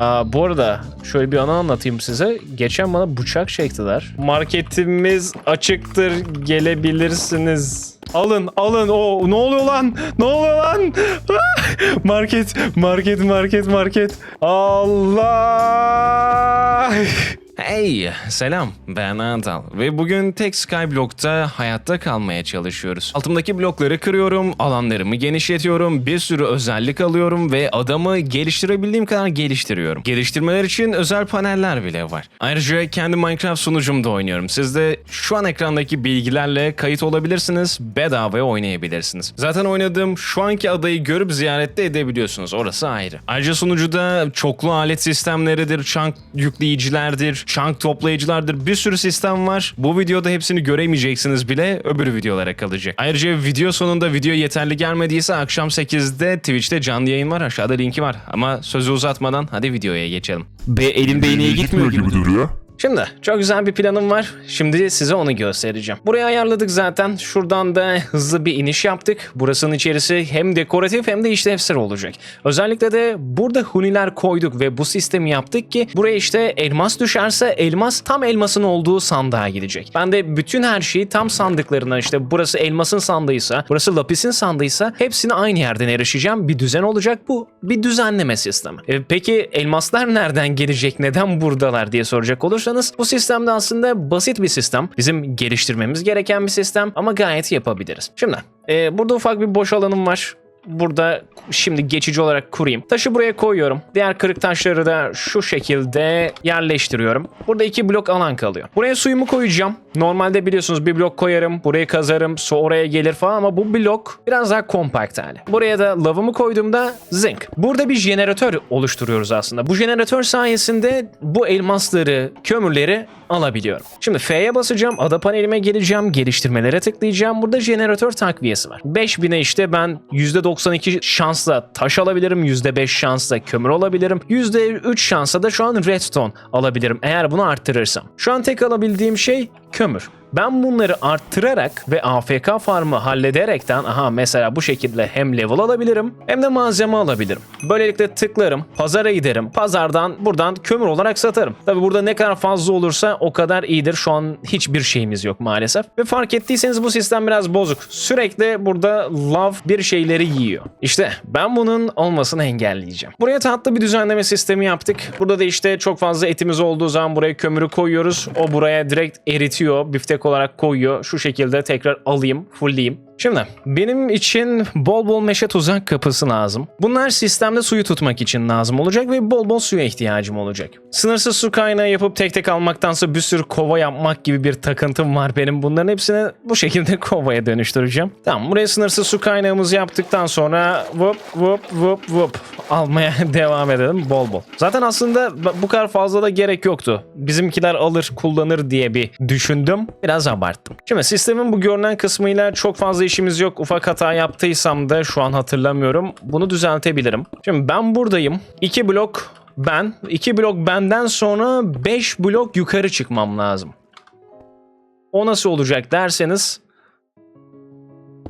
Aa, bu arada şöyle bir anı anlatayım size. Geçen bana bıçak çektiler. Marketimiz açıktır gelebilirsiniz. Alın alın o ne oluyor lan ne oluyor lan market market market market Allah Hey, selam. Ben Antal ve bugün tek Skyblock'ta hayatta kalmaya çalışıyoruz. Altımdaki blokları kırıyorum, alanlarımı genişletiyorum, bir sürü özellik alıyorum ve adamı geliştirebildiğim kadar geliştiriyorum. Geliştirmeler için özel paneller bile var. Ayrıca kendi Minecraft sunucumda oynuyorum. Siz de şu an ekrandaki bilgilerle kayıt olabilirsiniz, bedavaya oynayabilirsiniz. Zaten oynadığım şu anki adayı görüp ziyarette edebiliyorsunuz. Orası ayrı. Ayrıca sunucuda çoklu alet sistemleridir, chunk yükleyicilerdir, chunk toplayıcılardır. Bir sürü sistem var. Bu videoda hepsini göremeyeceksiniz bile. Öbür videolara kalacak. Ayrıca video sonunda video yeterli gelmediyse akşam 8'de Twitch'te canlı yayın var. Aşağıda linki var. Ama sözü uzatmadan hadi videoya geçelim. Be elin beyneye gitmiyor gibi. duruyor. Şimdi çok güzel bir planım var. Şimdi size onu göstereceğim. Burayı ayarladık zaten. Şuradan da hızlı bir iniş yaptık. Burasının içerisi hem dekoratif hem de işlevsel olacak. Özellikle de burada huniler koyduk ve bu sistemi yaptık ki buraya işte elmas düşerse elmas tam elmasın olduğu sandığa gidecek. Ben de bütün her şeyi tam sandıklarından işte burası elmasın sandığıysa, burası lapisin sandığıysa hepsini aynı yerden erişeceğim. Bir düzen olacak bu. Bir düzenleme sistemi. E, peki elmaslar nereden gelecek? Neden buradalar diye soracak olursanız bu sistemde aslında basit bir sistem. Bizim geliştirmemiz gereken bir sistem ama gayet yapabiliriz. Şimdi e, burada ufak bir boş alanım var. Burada şimdi geçici olarak kurayım. Taşı buraya koyuyorum. Diğer kırık taşları da şu şekilde yerleştiriyorum. Burada iki blok alan kalıyor. Buraya suyumu koyacağım. Normalde biliyorsunuz bir blok koyarım. Burayı kazarım. Su oraya gelir falan ama bu blok biraz daha kompakt hali. Buraya da lavımı koyduğumda zinc. Burada bir jeneratör oluşturuyoruz aslında. Bu jeneratör sayesinde bu elmasları, kömürleri alabiliyorum. Şimdi F'ye basacağım. Ada panelime geleceğim. Geliştirmelere tıklayacağım. Burada jeneratör takviyesi var. 5000'e işte ben %92 şansla taş alabilirim. %5 şansla kömür alabilirim. %3 şansla da şu an redstone alabilirim. Eğer bunu arttırırsam. Şu an tek alabildiğim şey kömür. Ben bunları arttırarak ve AFK farmı hallederekten aha mesela bu şekilde hem level alabilirim hem de malzeme alabilirim. Böylelikle tıklarım, pazara giderim. Pazardan buradan kömür olarak satarım. Tabi burada ne kadar fazla olursa o kadar iyidir. Şu an hiçbir şeyimiz yok maalesef. Ve fark ettiyseniz bu sistem biraz bozuk. Sürekli burada lav bir şeyleri yiyor. İşte ben bunun olmasını engelleyeceğim. Buraya tatlı bir düzenleme sistemi yaptık. Burada da işte çok fazla etimiz olduğu zaman buraya kömürü koyuyoruz. O buraya direkt eritiyor. Biftek olarak koyuyor. Şu şekilde tekrar alayım, fullleyeyim. Şimdi benim için bol bol meşe tuzak kapısı lazım. Bunlar sistemde suyu tutmak için lazım olacak ve bol bol suya ihtiyacım olacak. Sınırsız su kaynağı yapıp tek tek almaktansa bir sürü kova yapmak gibi bir takıntım var benim. Bunların hepsini bu şekilde kovaya dönüştüreceğim. Tamam buraya sınırsız su kaynağımızı yaptıktan sonra vup vup vup vup almaya devam edelim bol bol. Zaten aslında bu kadar fazla da gerek yoktu. Bizimkiler alır kullanır diye bir düşündüm. Biraz abarttım. Şimdi sistemin bu görünen kısmıyla çok fazla işimiz yok. Ufak hata yaptıysam da şu an hatırlamıyorum. Bunu düzeltebilirim. Şimdi ben buradayım. 2 blok ben. 2 blok benden sonra 5 blok yukarı çıkmam lazım. O nasıl olacak derseniz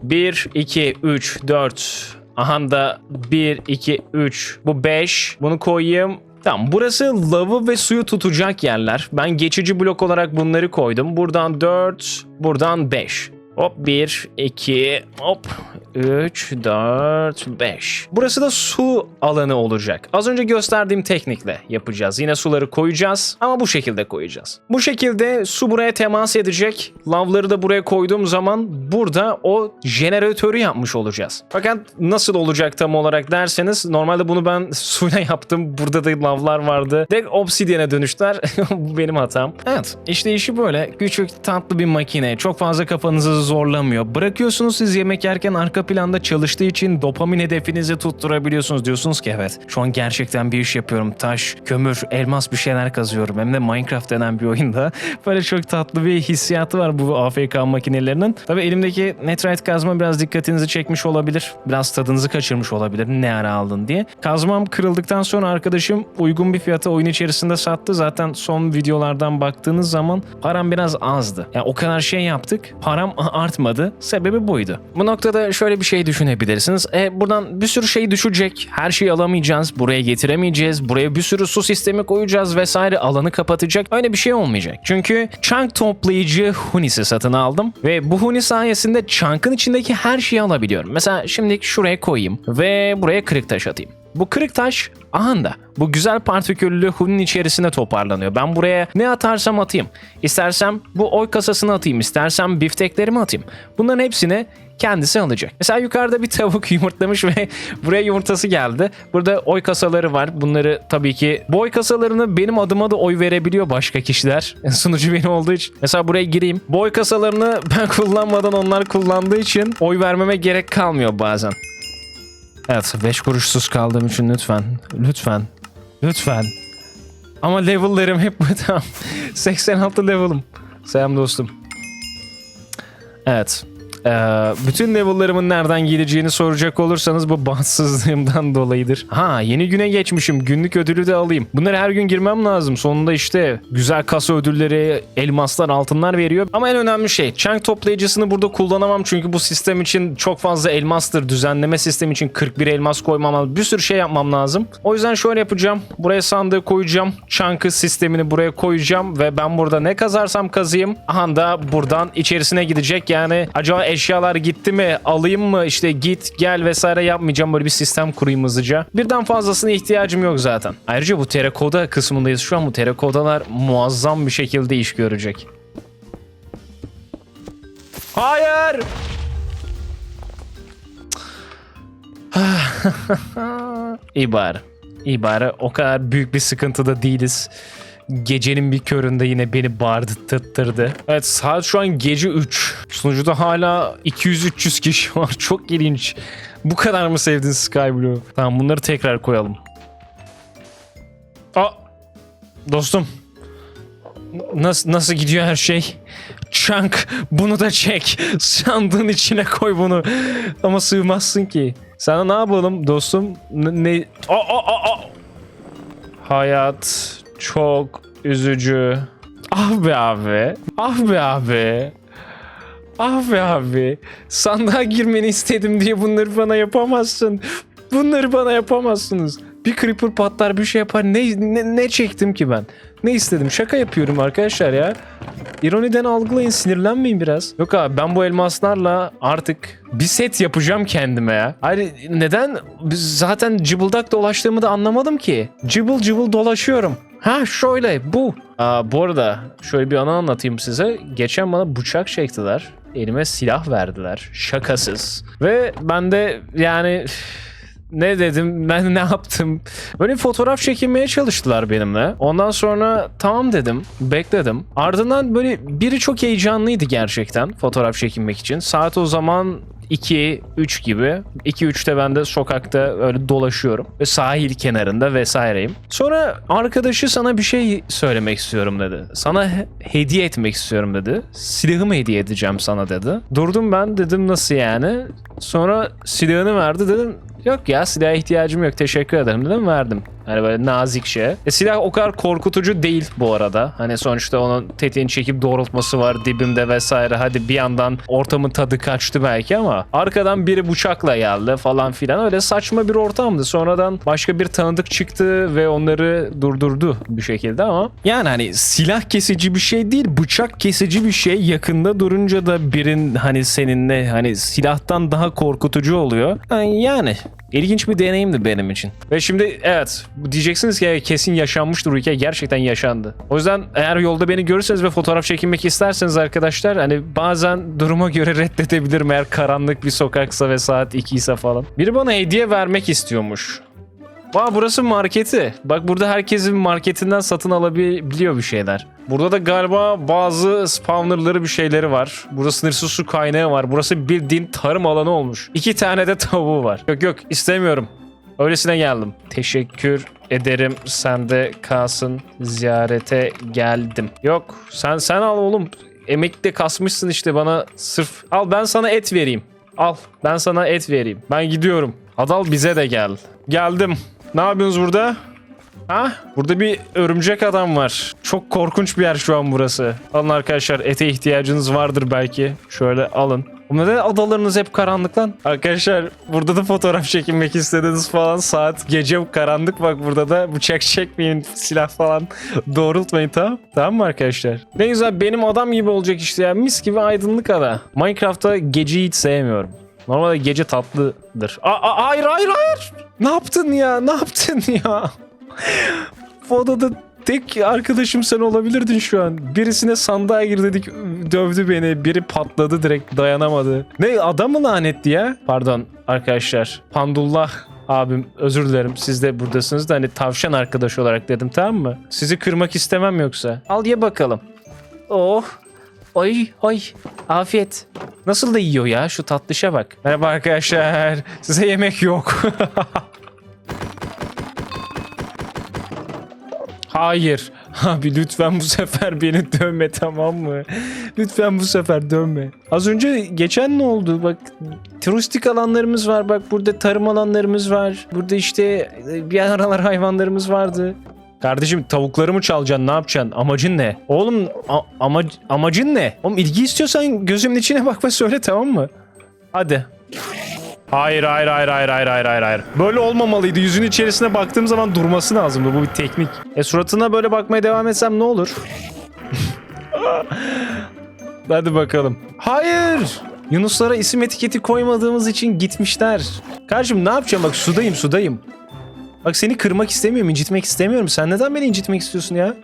1, 2, 3, 4 Aha da 1, 2, 3 bu 5 bunu koyayım Tamam burası lavı ve suyu tutacak yerler. Ben geçici blok olarak bunları koydum. Buradan 4, buradan 5. Hop 1, 2, hop 3, 4, 5. Burası da su alanı olacak. Az önce gösterdiğim teknikle yapacağız. Yine suları koyacağız ama bu şekilde koyacağız. Bu şekilde su buraya temas edecek. Lavları da buraya koyduğum zaman burada o jeneratörü yapmış olacağız. Fakat nasıl olacak tam olarak derseniz normalde bunu ben suyla yaptım. Burada da lavlar vardı. Direkt obsidiyene dönüştüler. bu benim hatam. Evet işte işi böyle. Küçük tatlı bir makine. Çok fazla kafanızı zorlamıyor. Bırakıyorsunuz siz yemek yerken arka planda çalıştığı için dopamin hedefinizi tutturabiliyorsunuz. Diyorsunuz ki evet şu an gerçekten bir iş yapıyorum. Taş, kömür, elmas bir şeyler kazıyorum. Hem de Minecraft denen bir oyunda. Böyle çok tatlı bir hissiyatı var bu AFK makinelerinin. Tabii elimdeki Netrite kazma biraz dikkatinizi çekmiş olabilir. Biraz tadınızı kaçırmış olabilir. Ne ara aldın diye. Kazmam kırıldıktan sonra arkadaşım uygun bir fiyata oyun içerisinde sattı. Zaten son videolardan baktığınız zaman param biraz azdı. Yani o kadar şey yaptık. Param artmadı. Sebebi buydu. Bu noktada şöyle şöyle bir şey düşünebilirsiniz. E, buradan bir sürü şey düşecek. Her şeyi alamayacağız. Buraya getiremeyeceğiz. Buraya bir sürü su sistemi koyacağız vesaire. Alanı kapatacak. Öyle bir şey olmayacak. Çünkü chunk toplayıcı Hunis'i satın aldım. Ve bu Huni sayesinde chunk'ın içindeki her şeyi alabiliyorum. Mesela şimdi şuraya koyayım. Ve buraya kırık taş atayım. Bu kırık taş ahanda. Bu güzel partiküllü hunun içerisine toparlanıyor. Ben buraya ne atarsam atayım. İstersem bu oy kasasını atayım. istersem bifteklerimi atayım. Bunların hepsini kendisi alacak. Mesela yukarıda bir tavuk yumurtlamış ve buraya yumurtası geldi. Burada oy kasaları var. Bunları tabii ki bu oy kasalarını benim adıma da oy verebiliyor başka kişiler. Sunucu benim olduğu için. Mesela buraya gireyim. Bu oy kasalarını ben kullanmadan onlar kullandığı için oy vermeme gerek kalmıyor bazen. Evet 5 kuruşsuz kaldığım için lütfen. Lütfen. Lütfen. Ama level'lerim hep bu tamam. 86 level'ım. Selam dostum. Evet. Ee, bütün level'larımın nereden geleceğini soracak olursanız bu bahtsızlığımdan dolayıdır. Ha yeni güne geçmişim. Günlük ödülü de alayım. Bunları her gün girmem lazım. Sonunda işte güzel kasa ödülleri, elmaslar, altınlar veriyor. Ama en önemli şey chunk toplayıcısını burada kullanamam. Çünkü bu sistem için çok fazla elmastır. Düzenleme sistemi için 41 elmas koymam lazım. Bir sürü şey yapmam lazım. O yüzden şöyle yapacağım. Buraya sandığı koyacağım. Chunk'ı sistemini buraya koyacağım. Ve ben burada ne kazarsam kazayım. Aha da buradan içerisine gidecek. Yani acaba eşyalar gitti mi? Alayım mı? İşte git gel vesaire yapmayacağım. Böyle bir sistem kurayım hızlıca. Birden fazlasına ihtiyacım yok zaten. Ayrıca bu terakoda kısmındayız. Şu an bu terakodalar muazzam bir şekilde iş görecek. Hayır! İyi bari. O kadar büyük bir sıkıntıda değiliz. Gecenin bir köründe yine beni bağırttırdı. Evet saat şu an gece 3. Sunucuda hala 200-300 kişi var. Çok ilginç. Bu kadar mı sevdin Skyblue? Tamam bunları tekrar koyalım. Aa, dostum. Nasıl, nasıl gidiyor her şey? Chunk bunu da çek. Sandığın içine koy bunu. Ama sığmazsın ki. Sana ne yapalım dostum? Ne? Aa, aa, aa, aa. Hayat çok üzücü. Ah be abi. Ah be abi. Ah be abi. Sandığa girmeni istedim diye bunları bana yapamazsın. Bunları bana yapamazsınız. Bir creeper patlar bir şey yapar. Ne, ne, ne çektim ki ben? Ne istedim? Şaka yapıyorum arkadaşlar ya. İroniden algılayın sinirlenmeyin biraz. Yok abi ben bu elmaslarla artık bir set yapacağım kendime ya. Hayır neden? Zaten cıbıldak dolaştığımı da anlamadım ki. Cıbıl cıbıl dolaşıyorum. Ha şöyle bu. Aa, bu arada şöyle bir anı anlatayım size. Geçen bana bıçak çektiler. Elime silah verdiler. Şakasız. Ve ben de yani ne dedim ben ne yaptım böyle bir fotoğraf çekinmeye çalıştılar benimle ondan sonra tamam dedim bekledim ardından böyle biri çok heyecanlıydı gerçekten fotoğraf çekinmek için saat o zaman 2 3 gibi 2 3'te ben de sokakta öyle dolaşıyorum ve sahil kenarında vesaireyim. Sonra arkadaşı sana bir şey söylemek istiyorum dedi. Sana he- hediye etmek istiyorum dedi. Silahımı hediye edeceğim sana dedi. Durdum ben dedim nasıl yani? Sonra silahını verdi dedim Yok ya silaha ihtiyacım yok teşekkür ederim dedim verdim. Hani böyle nazikçe. E, silah o kadar korkutucu değil bu arada. Hani sonuçta onun tetiğini çekip doğrultması var dibimde vesaire. Hadi bir yandan ortamın tadı kaçtı belki ama arkadan biri bıçakla geldi falan filan. Öyle saçma bir ortamdı. Sonradan başka bir tanıdık çıktı ve onları durdurdu bir şekilde ama yani hani silah kesici bir şey değil bıçak kesici bir şey yakında durunca da birin hani seninle hani silahtan daha korkutucu oluyor. Yani, İlginç bir deneyimdi benim için. Ve şimdi evet diyeceksiniz ki "Evet, kesin yaşanmıştır bu hikaye gerçekten yaşandı. O yüzden eğer yolda beni görürseniz ve fotoğraf çekinmek isterseniz arkadaşlar hani bazen duruma göre reddedebilirim eğer karanlık bir sokaksa ve saat 2 ise falan. Biri bana hediye vermek istiyormuş. Aa burası marketi. Bak burada herkesin marketinden satın alabiliyor bir şeyler. Burada da galiba bazı spawnerları bir şeyleri var. Burada sınırsız su kaynağı var. Burası bildiğin tarım alanı olmuş. İki tane de tavuğu var. Yok yok istemiyorum. Öylesine geldim. Teşekkür ederim. Sen de kalsın. Ziyarete geldim. Yok sen sen al oğlum. Emekli kasmışsın işte bana sırf. Al ben sana et vereyim. Al ben sana et vereyim. Ben gidiyorum. Adal bize de gel. Geldim. Ne yapıyorsunuz burada? Ha? Burada bir örümcek adam var. Çok korkunç bir yer şu an burası. Alın arkadaşlar ete ihtiyacınız vardır belki. Şöyle alın. Neden adalarınız hep karanlık lan? Arkadaşlar burada da fotoğraf çekinmek istediniz falan. Saat gece karanlık bak burada da bıçak çekmeyin silah falan doğrultmayın tamam. Tamam mı arkadaşlar? Ne güzel benim adam gibi olacak işte ya. Mis gibi aydınlık ada. Minecraft'ta geceyi hiç sevmiyorum. Normalde gece tatlıdır. Aa, aa, hayır hayır hayır. Ne yaptın ya? Ne yaptın ya? Bu odada tek arkadaşım sen olabilirdin şu an. Birisine sandığa gir dedik dövdü beni. Biri patladı direkt dayanamadı. Ne adam mı lanetti ya? Pardon arkadaşlar. Pandullah abim özür dilerim siz de buradasınız da hani tavşan arkadaş olarak dedim tamam mı? Sizi kırmak istemem yoksa. Al ye bakalım. Oh. Oy oy. Afiyet. Nasıl da yiyor ya şu tatlışa bak. Merhaba arkadaşlar. Size yemek yok. Hayır. Abi lütfen bu sefer beni dövme tamam mı? Lütfen bu sefer dövme. Az önce geçen ne oldu? Bak turistik alanlarımız var. Bak burada tarım alanlarımız var. Burada işte e, bir aralar hayvanlarımız vardı. Kardeşim tavukları mı çalacaksın? Ne yapacaksın? Amacın ne? Oğlum ama- amacın ne? Oğlum ilgi istiyorsan gözümün içine bak ve söyle tamam mı? Hadi. Hayır hayır hayır hayır hayır hayır hayır hayır. Böyle olmamalıydı. Yüzün içerisine baktığım zaman durması lazımdı. Bu bir teknik. E suratına böyle bakmaya devam etsem ne olur? Hadi bakalım. Hayır. Yunuslara isim etiketi koymadığımız için gitmişler. Kardeşim ne yapacağım bak sudayım sudayım. Bak seni kırmak istemiyorum, incitmek istemiyorum. Sen neden beni incitmek istiyorsun ya?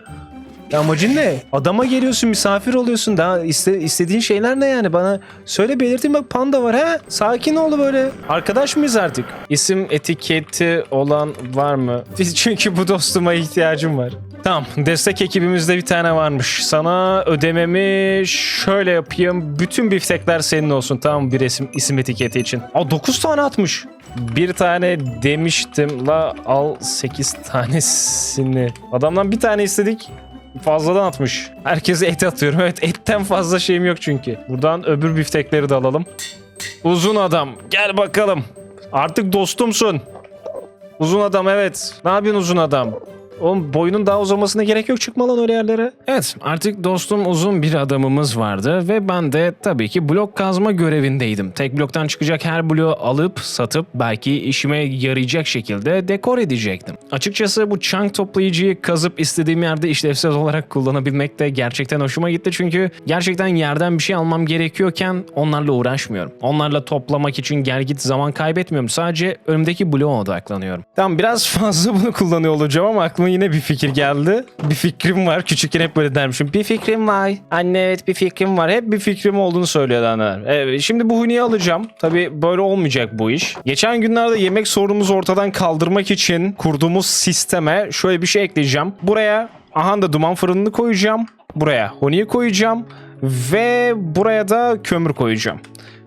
Ya amacın ne? Adama geliyorsun, misafir oluyorsun. Daha iste, istediğin şeyler ne yani? Bana söyle belirtin bak panda var ha. Sakin ol böyle. Arkadaş mıyız artık? İsim etiketi olan var mı? Çünkü bu dostuma ihtiyacım var. Tamam destek ekibimizde bir tane varmış. Sana ödememi şöyle yapayım. Bütün biftekler senin olsun tamam? Bir isim, isim etiketi için. Aa 9 tane atmış. Bir tane demiştim la al 8 tanesini. Adamdan bir tane istedik. Fazladan atmış. Herkese et atıyorum. Evet etten fazla şeyim yok çünkü. Buradan öbür biftekleri de alalım. Uzun adam gel bakalım. Artık dostumsun. Uzun adam evet. Ne yapıyorsun uzun adam? Oğlum boyunun daha uzamasına gerek yok çıkma lan öyle yerlere. Evet artık dostum uzun bir adamımız vardı ve ben de tabii ki blok kazma görevindeydim. Tek bloktan çıkacak her bloğu alıp satıp belki işime yarayacak şekilde dekor edecektim. Açıkçası bu çank toplayıcıyı kazıp istediğim yerde işlevsel olarak kullanabilmek de gerçekten hoşuma gitti. Çünkü gerçekten yerden bir şey almam gerekiyorken onlarla uğraşmıyorum. Onlarla toplamak için gel git zaman kaybetmiyorum. Sadece önümdeki bloğa odaklanıyorum. Tamam biraz fazla bunu kullanıyor olacağım ama aklıma yine bir fikir geldi. Bir fikrim var. Küçükken hep böyle dermişim. Bir fikrim var. Anne evet bir fikrim var. Hep bir fikrim olduğunu söylüyordu anneler. Evet, şimdi bu huniyi alacağım. Tabii böyle olmayacak bu iş. Geçen günlerde yemek sorunumuzu ortadan kaldırmak için kurduğumuz sisteme şöyle bir şey ekleyeceğim. Buraya aha da duman fırınını koyacağım. Buraya huniyi koyacağım. Ve buraya da kömür koyacağım.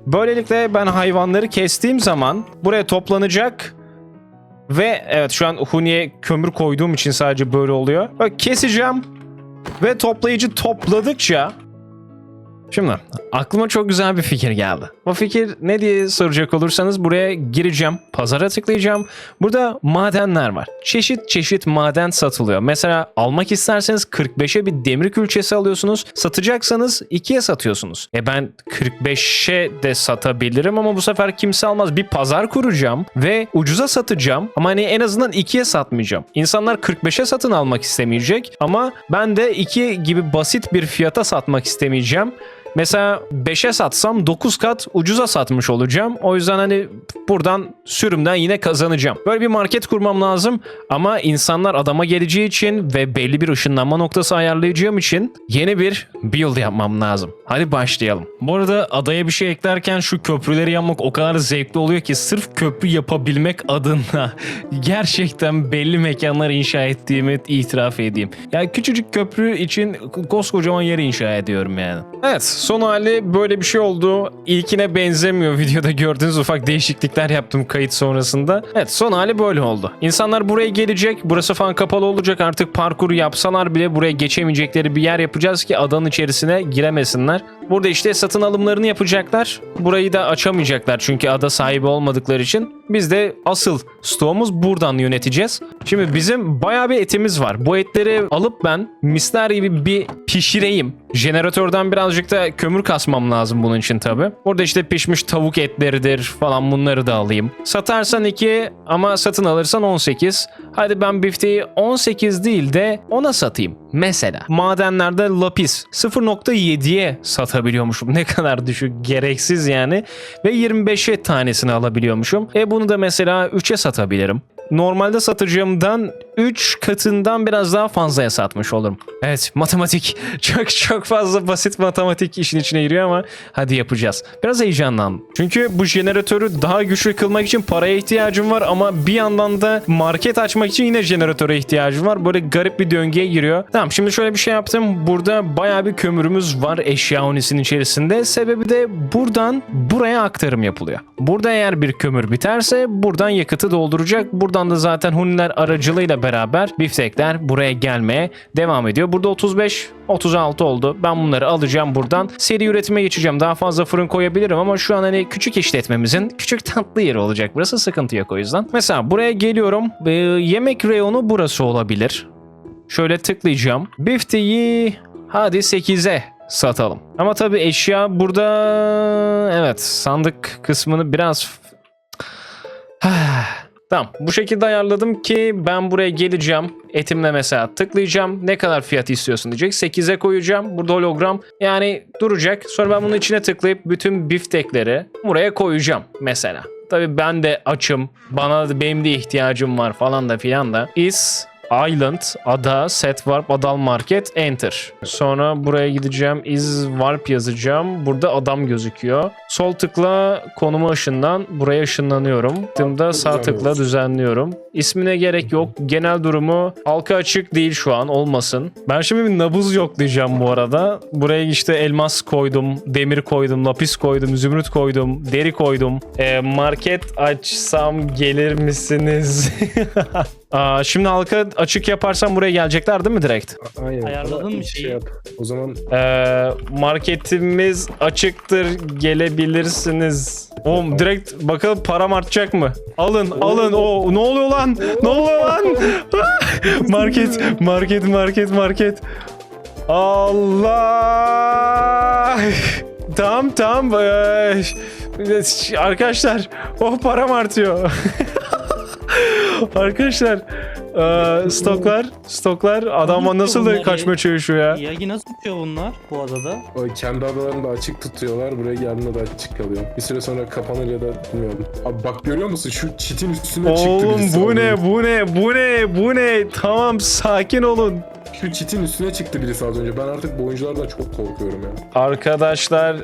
Böylelikle ben hayvanları kestiğim zaman buraya toplanacak ve evet şu an huniye kömür koyduğum için sadece böyle oluyor. Bak keseceğim ve toplayıcı topladıkça Şimdi aklıma çok güzel bir fikir geldi. Bu fikir ne diye soracak olursanız buraya gireceğim. Pazara tıklayacağım. Burada madenler var. Çeşit çeşit maden satılıyor. Mesela almak isterseniz 45'e bir demir külçesi alıyorsunuz. Satacaksanız 2'ye satıyorsunuz. E ben 45'e de satabilirim ama bu sefer kimse almaz. Bir pazar kuracağım ve ucuza satacağım. Ama hani en azından 2'ye satmayacağım. İnsanlar 45'e satın almak istemeyecek ama ben de 2 gibi basit bir fiyata satmak istemeyeceğim. Mesela 5'e satsam 9 kat ucuza satmış olacağım. O yüzden hani buradan sürümden yine kazanacağım. Böyle bir market kurmam lazım ama insanlar adama geleceği için ve belli bir ışınlanma noktası ayarlayacağım için yeni bir build yapmam lazım. Hadi başlayalım. Bu arada adaya bir şey eklerken şu köprüleri yapmak o kadar zevkli oluyor ki sırf köprü yapabilmek adına gerçekten belli mekanlar inşa ettiğimi itiraf edeyim. Ya küçücük köprü için koskocaman yer inşa ediyorum yani. Evet son hali böyle bir şey oldu. İlkine benzemiyor videoda gördüğünüz ufak değişiklikler yaptım kayıt sonrasında. Evet son hali böyle oldu. İnsanlar buraya gelecek. Burası falan kapalı olacak. Artık parkuru yapsalar bile buraya geçemeyecekleri bir yer yapacağız ki adanın içerisine giremesinler. Burada işte satın alımlarını yapacaklar. Burayı da açamayacaklar çünkü ada sahibi olmadıkları için. Biz de asıl Stoğumuz buradan yöneteceğiz. Şimdi bizim bayağı bir etimiz var. Bu etleri alıp ben misler gibi bir pişireyim. Jeneratörden birazcık da kömür kasmam lazım bunun için tabi. Burada işte pişmiş tavuk etleridir falan bunları da alayım. Satarsan 2 ama satın alırsan 18. Hadi ben bifteyi 18 değil de 10'a satayım. Mesela madenlerde lapis 0.7'ye satabiliyormuşum. Ne kadar düşük gereksiz yani. Ve 25'e tanesini alabiliyormuşum. E bunu da mesela 3'e satabilirim. Normalde satacağımdan 3 katından biraz daha fazlaya satmış olurum. Evet matematik çok çok fazla basit matematik işin içine giriyor ama hadi yapacağız. Biraz heyecanlandım. Çünkü bu jeneratörü daha güçlü kılmak için paraya ihtiyacım var ama bir yandan da market açmak için yine jeneratöre ihtiyacım var. Böyle garip bir döngüye giriyor. Tamam şimdi şöyle bir şey yaptım. Burada bayağı bir kömürümüz var eşya unisinin içerisinde. Sebebi de buradan buraya aktarım yapılıyor. Burada eğer bir kömür biterse buradan yakıtı dolduracak. Buradan da zaten huniler aracılığıyla beraber biftekler buraya gelmeye devam ediyor. Burada 35 36 oldu. Ben bunları alacağım buradan. Seri üretime geçeceğim. Daha fazla fırın koyabilirim ama şu an hani küçük işletmemizin küçük tatlı yeri olacak. Burası sıkıntı yok o yüzden. Mesela buraya geliyorum. Ee, yemek reyonu burası olabilir. Şöyle tıklayacağım. Bifteyi hadi 8'e satalım. Ama tabii eşya burada evet sandık kısmını biraz Tamam bu şekilde ayarladım ki ben buraya geleceğim. Etimle mesela tıklayacağım. Ne kadar fiyat istiyorsun diyecek. 8'e koyacağım. Burada hologram yani duracak. Sonra ben bunun içine tıklayıp bütün biftekleri buraya koyacağım mesela. Tabii ben de açım. Bana benim de ihtiyacım var falan da filan da. Is Island, ada, set warp, adal market, enter. Sonra buraya gideceğim. Is warp yazacağım. Burada adam gözüküyor. Sol tıkla konumu ışından buraya ışınlanıyorum. Tıkladığımda sağ tıkla düzenliyorum. İsmine gerek yok. Genel durumu halka açık değil şu an olmasın. Ben şimdi bir nabız yok diyeceğim bu arada. Buraya işte elmas koydum, demir koydum, lapis koydum, zümrüt koydum, deri koydum. Ee, market açsam gelir misiniz? Aa, şimdi halka açık yaparsam buraya gelecekler değil mi direkt? Aynen. Ayarladın mı şey şeyi? yap. O zaman Ee, marketimiz açıktır gelebilirsiniz. Oğlum direkt bakalım param artacak mı? Alın alın o ne oluyor lan? Ne oluyor lan? market market market market. Allah. Tamam tamam. Ee, arkadaşlar o param artıyor. Arkadaşlar ee, stoklar stoklar adama nasıl da kaçmaya çalışıyor ya. Yagi nasıl tutuyor bunlar bu adada? o kendi adalarını da açık tutuyorlar. Buraya geldiğinde de açık kalıyor. Bir süre sonra kapanır ya da bilmiyorum. Abi bak görüyor musun? Şu çitin üstüne çıktı Oğlum birisi. bu ne bu ne bu ne bu ne tamam sakin olun. Şu çitin üstüne çıktı birisi az önce. Ben artık bu oyunculardan çok korkuyorum ya. Arkadaşlar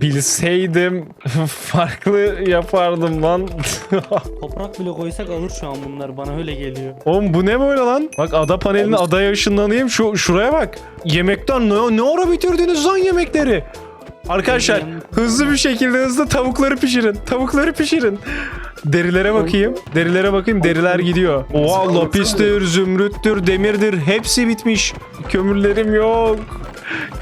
bilseydim farklı yapardım lan. Toprak bile koysak alır şu an bunlar bana öyle geliyor. Oğlum bu ne böyle lan? Bak ada panelini adaya ışınlanayım. Şu şuraya bak. Yemekten ne, ne ara bitirdiniz lan yemekleri? Arkadaşlar hızlı bir şekilde hızlı tavukları pişirin. Tavukları pişirin. Derilere bakayım. Derilere bakayım. Deriler gidiyor. Oha lapistir, zümrüttür, demirdir. Hepsi bitmiş. Kömürlerim yok.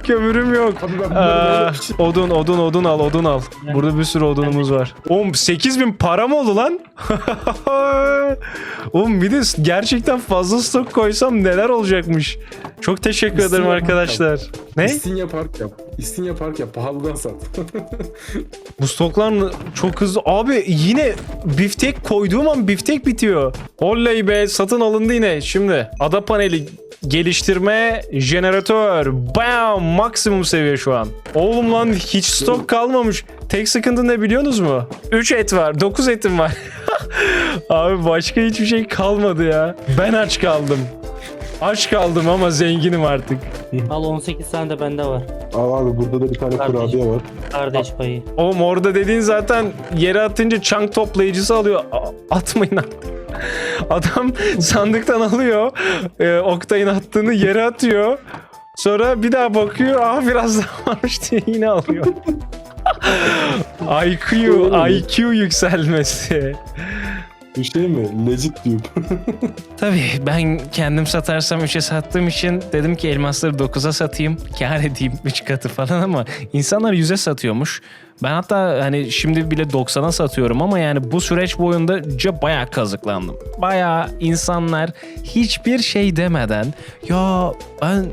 Kömürüm yok. Aa, pişir- odun odun odun al odun al. Burada bir sürü odunumuz var. Oğlum 8000 para mı oldu lan? Oğlum bir de gerçekten fazla stok koysam neler olacakmış. Çok teşekkür ederim arkadaşlar. Ne? İstinye Park yap. İstinye Park yap. Pahalıdan sat. Bu stoklar çok hızlı. Abi yine biftek koyduğum an biftek bitiyor. Oley be satın alındı yine. Şimdi ada paneli geliştirme jeneratör. Bam maksimum seviye şu an. Oğlum lan hiç stok kalmamış. Tek sıkıntı ne biliyorsunuz mu? 3 et var. 9 etim var. Abi başka hiçbir şey kalmadı ya. Ben aç kaldım. Aç kaldım ama zenginim artık. Al 18 tane de bende var. Al abi burada da bir tane Kardeşim. kurabiye var. Kardeş payı. Oğlum orada dediğin zaten yere atınca çank toplayıcısı alıyor. A- atmayın artık. Adam sandıktan alıyor. E, Oktay'ın attığını yere atıyor. Sonra bir daha bakıyor. Aa biraz daha varmış diye yine alıyor. IQ, IQ yükselmesi. Bir şey mi? Legit diyor. Tabii ben kendim satarsam 3'e sattığım için dedim ki elmasları 9'a satayım. Kar edeyim 3 katı falan ama insanlar 100'e satıyormuş. Ben hatta hani şimdi bile 90'a satıyorum ama yani bu süreç boyunca bayağı kazıklandım. Bayağı insanlar hiçbir şey demeden ya ben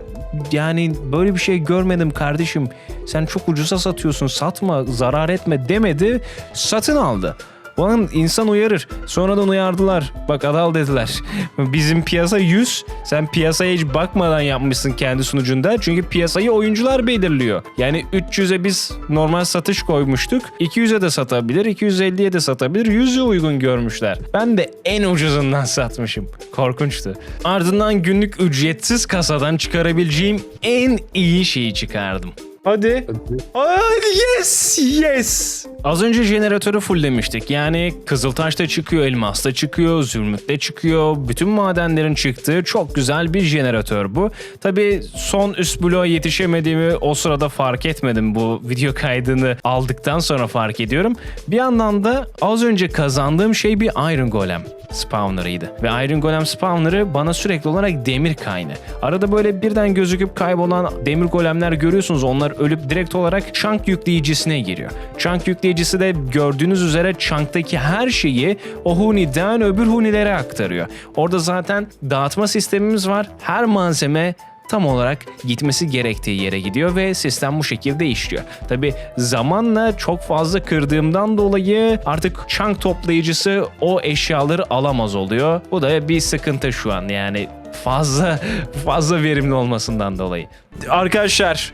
yani böyle bir şey görmedim kardeşim. Sen çok ucuza satıyorsun satma zarar etme demedi satın aldı. Ulan insan uyarır. Sonradan uyardılar. Bak Adal dediler. Bizim piyasa 100. Sen piyasaya hiç bakmadan yapmışsın kendi sunucunda. Çünkü piyasayı oyuncular belirliyor. Yani 300'e biz normal satış koymuştuk. 200'e de satabilir, 250'ye de satabilir. 100'e uygun görmüşler. Ben de en ucuzundan satmışım. Korkunçtu. Ardından günlük ücretsiz kasadan çıkarabileceğim en iyi şeyi çıkardım. Hadi. Hadi. Hadi yes yes. Az önce jeneratörü fulllemiştik. Yani Kızıltaş'ta çıkıyor, Elmas'ta çıkıyor, Zümrüt'te çıkıyor. Bütün madenlerin çıktığı çok güzel bir jeneratör bu. Tabi son üst bloğa yetişemediğimi o sırada fark etmedim. Bu video kaydını aldıktan sonra fark ediyorum. Bir yandan da az önce kazandığım şey bir Iron Golem spawner'ıydı. Ve Iron Golem spawner'ı bana sürekli olarak demir kaynağı. Arada böyle birden gözüküp kaybolan demir golemler görüyorsunuz. Onlar ölüp direkt olarak chunk yükleyicisine giriyor. Chunk yükleyicisi de gördüğünüz üzere chunk'taki her şeyi o huniden öbür hunilere aktarıyor. Orada zaten dağıtma sistemimiz var. Her malzeme tam olarak gitmesi gerektiği yere gidiyor ve sistem bu şekilde işliyor. Tabi zamanla çok fazla kırdığımdan dolayı artık chunk toplayıcısı o eşyaları alamaz oluyor. Bu da bir sıkıntı şu an yani fazla fazla verimli olmasından dolayı. Arkadaşlar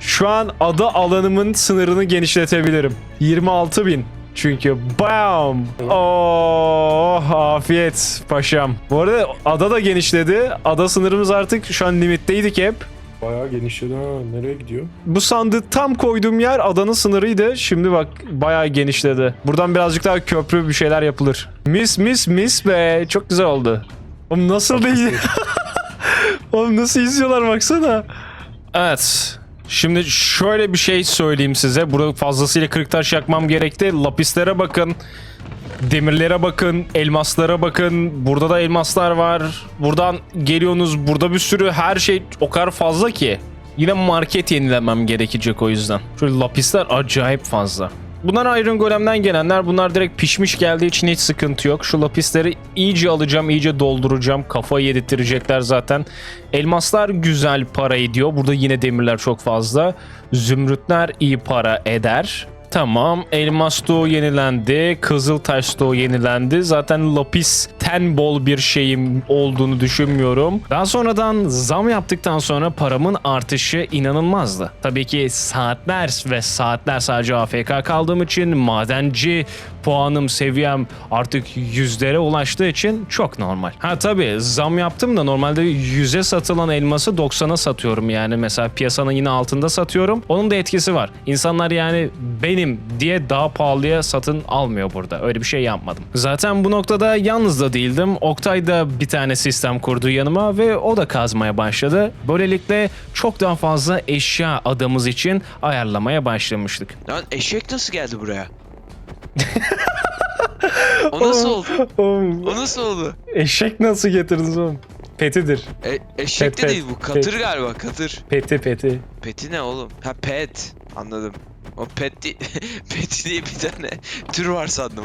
şu an ada alanımın sınırını genişletebilirim. 26 bin. Çünkü bam! Oh afiyet paşam. Bu arada ada da genişledi. Ada sınırımız artık şu an limitteydik hep. Bayağı genişledi ha. Nereye gidiyor? Bu sandığı tam koyduğum yer adanın sınırıydı. Şimdi bak bayağı genişledi. Buradan birazcık daha köprü bir şeyler yapılır. Mis mis mis be. Çok güzel oldu. Oğlum nasıl değil? Oğlum nasıl izliyorlar baksana. Evet. Şimdi şöyle bir şey söyleyeyim size. Burada fazlasıyla kırık taş yakmam gerekti. Lapislere bakın. Demirlere bakın, elmaslara bakın. Burada da elmaslar var. Buradan geliyorsunuz. Burada bir sürü her şey o kadar fazla ki. Yine market yenilemem gerekecek o yüzden. Şöyle lapisler acayip fazla. Bunlar Iron Golem'den gelenler. Bunlar direkt pişmiş geldiği için hiç sıkıntı yok. Şu lapisleri iyice alacağım, iyice dolduracağım. Kafayı yedirttirecekler zaten. Elmaslar güzel para ediyor. Burada yine demirler çok fazla. Zümrütler iyi para eder. Tamam. Elmas stoğu yenilendi. Kızıl taş stoğu yenilendi. Zaten lapis ten bol bir şeyim olduğunu düşünmüyorum. Daha sonradan zam yaptıktan sonra paramın artışı inanılmazdı. Tabii ki saatler ve saatler sadece AFK kaldığım için madenci puanım, seviyem artık yüzlere ulaştığı için çok normal. Ha tabii zam yaptım da normalde 100'e satılan elması 90'a satıyorum yani. Mesela piyasanın yine altında satıyorum. Onun da etkisi var. İnsanlar yani benim diye daha pahalıya satın almıyor burada. Öyle bir şey yapmadım. Zaten bu noktada yalnız da değildim. Oktay da bir tane sistem kurdu yanıma ve o da kazmaya başladı. Böylelikle çok daha fazla eşya adamız için ayarlamaya başlamıştık. Lan eşek nasıl geldi buraya? o nasıl oldu? O nasıl oldu? Eşek nasıl getirdiniz oğlum? Petidir. E, eşek Pet, de pet, değil bu. Katır galiba katır. Peti peti. Peti ne oğlum? Ha pet. Anladım. O pet di- peti diye bir tane tür var sandım.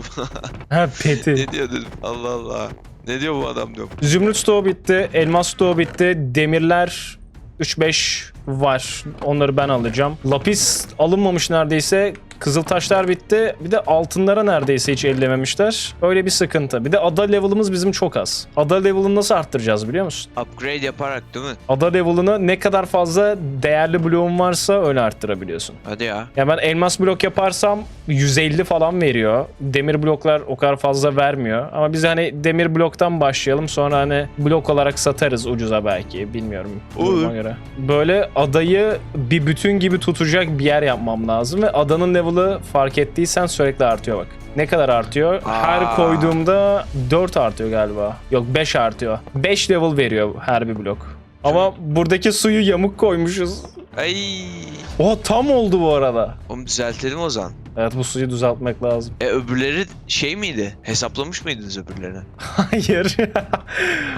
Ha peti. ne diyor dedim. Allah Allah. Ne diyor bu adam diyorum. Zümrüt stoğu bitti. Elmas stoğu bitti. Demirler 3-5 var. Onları ben alacağım. Lapis alınmamış neredeyse. Kızıltaşlar bitti. Bir de altınlara neredeyse hiç ellememişler. Öyle bir sıkıntı. Bir de ada level'ımız bizim çok az. Ada level'ını nasıl arttıracağız biliyor musun? Upgrade yaparak değil mi? Ada level'ını ne kadar fazla değerli bloğun varsa öyle arttırabiliyorsun. Hadi ya. Ya ben elmas blok yaparsam 150 falan veriyor. Demir bloklar o kadar fazla vermiyor. Ama biz hani demir bloktan başlayalım sonra hani blok olarak satarız ucuza belki. Bilmiyorum. Duruma göre. Böyle adayı bir bütün gibi tutacak bir yer yapmam lazım ve adanın level'ı fark ettiysen sürekli artıyor bak. Ne kadar artıyor? Her Aa. koyduğumda 4 artıyor galiba. Yok 5 artıyor. 5 level veriyor her bir blok. Ama buradaki suyu yamuk koymuşuz. Ay. O tam oldu bu arada. Oğlum düzeltelim o zaman. Evet bu suyu düzeltmek lazım. E öbürleri şey miydi? Hesaplamış mıydınız öbürlerini? Hayır.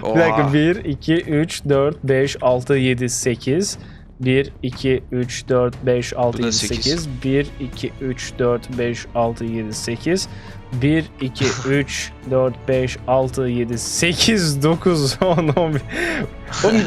Oha. Bir dakika 1, 2, 3, 4, 5, 6, 7, 8. 1, 2, 3, 4, 5, 6, Bu da 7, sekiz. 8. 1, 2, 3, 4, 5, 6, 7, 8. 1, 2, 3, 4, 5, 6, 7, 8, 9, 10, 11. Oğlum,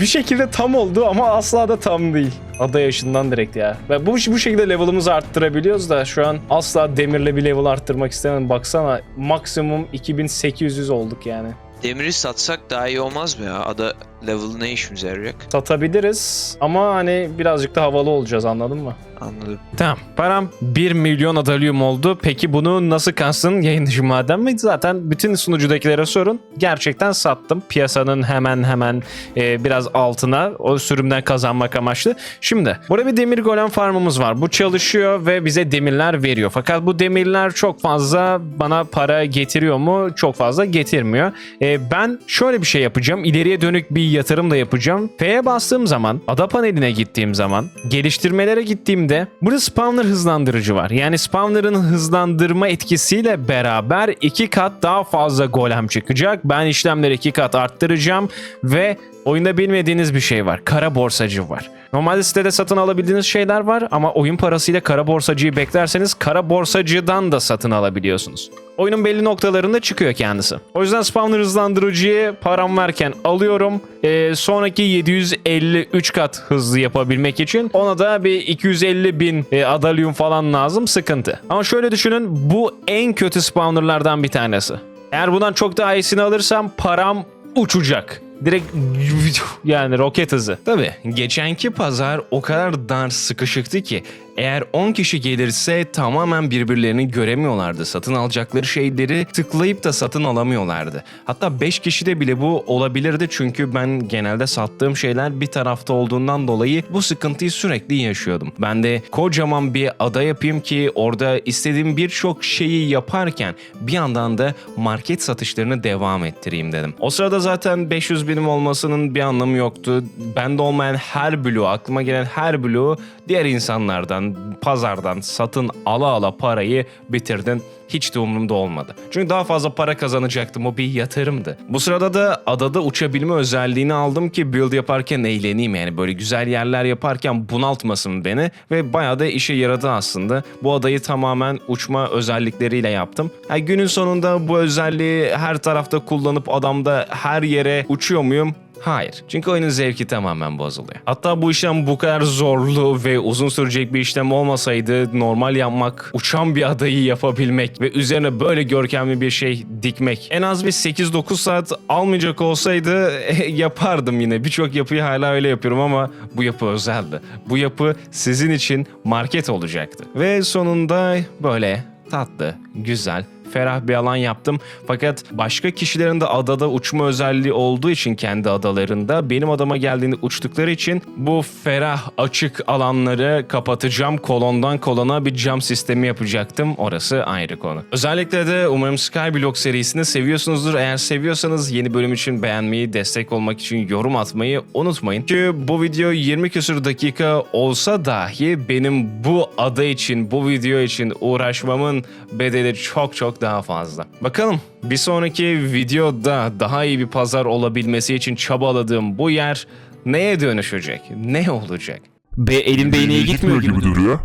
bir şekilde tam oldu ama asla da tam değil. Ada yaşından direkt ya. Ve bu, bu şekilde level'ımızı arttırabiliyoruz da şu an asla demirle bir level arttırmak istemem. Baksana maksimum 2800 olduk yani. Demiri satsak daha iyi olmaz mı ya? Ada level ne işimize yarayacak? Satabiliriz ama hani birazcık da havalı olacağız anladın mı? Anladım. Tamam. Param 1 milyon adalyum oldu. Peki bunu nasıl kastın? Yayın dışı madem mi? Zaten bütün sunucudakilere sorun. Gerçekten sattım. Piyasanın hemen hemen e, biraz altına o sürümden kazanmak amaçlı. Şimdi burada bir demir golem farmımız var. Bu çalışıyor ve bize demirler veriyor. Fakat bu demirler çok fazla bana para getiriyor mu? Çok fazla getirmiyor. E, ben şöyle bir şey yapacağım. İleriye dönük bir yatırım da yapacağım. F'ye bastığım zaman, ada paneline gittiğim zaman, geliştirmelere gittiğimde burada spawner hızlandırıcı var. Yani spawner'ın hızlandırma etkisiyle beraber iki kat daha fazla golem çıkacak. Ben işlemleri iki kat arttıracağım ve oyunda bilmediğiniz bir şey var. Kara borsacı var. Normalde sitede satın alabildiğiniz şeyler var ama oyun parasıyla kara borsacıyı beklerseniz kara borsacıdan da satın alabiliyorsunuz. Oyunun belli noktalarında çıkıyor kendisi. O yüzden spawner hızlandırıcıyı param verken alıyorum. Ee, sonraki 753 kat hızlı yapabilmek için ona da bir 250 bin e, adalyum falan lazım sıkıntı. Ama şöyle düşünün bu en kötü spawnerlardan bir tanesi. Eğer bundan çok daha iyisini alırsam param uçacak. Direkt yani roket hızı. Tabii geçenki pazar o kadar dar sıkışıktı ki eğer 10 kişi gelirse tamamen birbirlerini göremiyorlardı. Satın alacakları şeyleri tıklayıp da satın alamıyorlardı. Hatta 5 kişide bile bu olabilirdi çünkü ben genelde sattığım şeyler bir tarafta olduğundan dolayı bu sıkıntıyı sürekli yaşıyordum. Ben de kocaman bir ada yapayım ki orada istediğim birçok şeyi yaparken bir yandan da market satışlarını devam ettireyim dedim. O sırada zaten 500 binim olmasının bir anlamı yoktu. Bende olmayan her bloğu, aklıma gelen her bloğu diğer insanlardan, pazardan satın ala ala parayı bitirdin. Hiç de umurumda olmadı. Çünkü daha fazla para kazanacaktım. O bir yatırımdı. Bu sırada da adada uçabilme özelliğini aldım ki build yaparken eğleneyim yani. Böyle güzel yerler yaparken bunaltmasın beni. Ve bayağı da işe yaradı aslında. Bu adayı tamamen uçma özellikleriyle yaptım. Ha, günün sonunda bu özelliği her tarafta kullanıp adamda her yere uçuyor muyum? Hayır. Çünkü oyunun zevki tamamen bozuluyor. Hatta bu işlem bu kadar zorlu ve uzun sürecek bir işlem olmasaydı normal yapmak, uçan bir adayı yapabilmek ve üzerine böyle görkemli bir şey dikmek en az bir 8-9 saat almayacak olsaydı eh, yapardım yine. Birçok yapıyı hala öyle yapıyorum ama bu yapı özeldi. Bu yapı sizin için market olacaktı. Ve sonunda böyle tatlı, güzel, ferah bir alan yaptım. Fakat başka kişilerin de adada uçma özelliği olduğu için kendi adalarında benim adama geldiğinde uçtukları için bu ferah açık alanları kapatacağım. Kolondan kolona bir cam sistemi yapacaktım. Orası ayrı konu. Özellikle de umarım Skyblock serisini seviyorsunuzdur. Eğer seviyorsanız yeni bölüm için beğenmeyi, destek olmak için yorum atmayı unutmayın. Çünkü bu video 20 küsur dakika olsa dahi benim bu ada için, bu video için uğraşmamın bedeli çok çok daha fazla. Bakalım bir sonraki videoda daha iyi bir pazar olabilmesi için çabaladığım bu yer neye dönüşecek? Ne olacak? Be elim beyneye gitmiyor gibi duruyor.